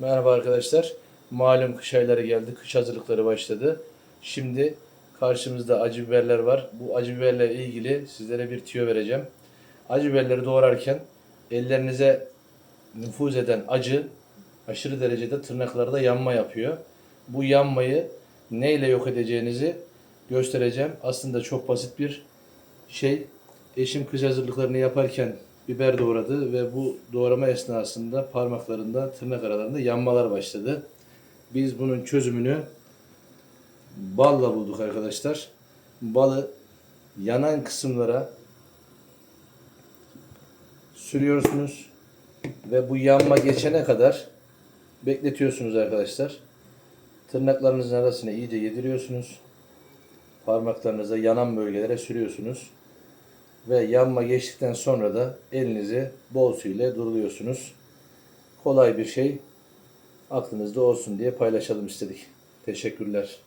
Merhaba arkadaşlar. Malum kış ayları geldi. Kış hazırlıkları başladı. Şimdi karşımızda acı biberler var. Bu acı biberle ilgili sizlere bir tüyo vereceğim. Acı biberleri doğrarken ellerinize nüfuz eden acı aşırı derecede tırnaklarda yanma yapıyor. Bu yanmayı neyle yok edeceğinizi göstereceğim. Aslında çok basit bir şey. Eşim kış hazırlıklarını yaparken biber doğradı ve bu doğrama esnasında parmaklarında, tırnak aralarında yanmalar başladı. Biz bunun çözümünü balla bulduk arkadaşlar. Balı yanan kısımlara sürüyorsunuz ve bu yanma geçene kadar bekletiyorsunuz arkadaşlar. Tırnaklarınızın arasına iyice yediriyorsunuz. Parmaklarınıza yanan bölgelere sürüyorsunuz. Ve yanma geçtikten sonra da elinizi bol su ile duruluyorsunuz. Kolay bir şey. Aklınızda olsun diye paylaşalım istedik. Teşekkürler.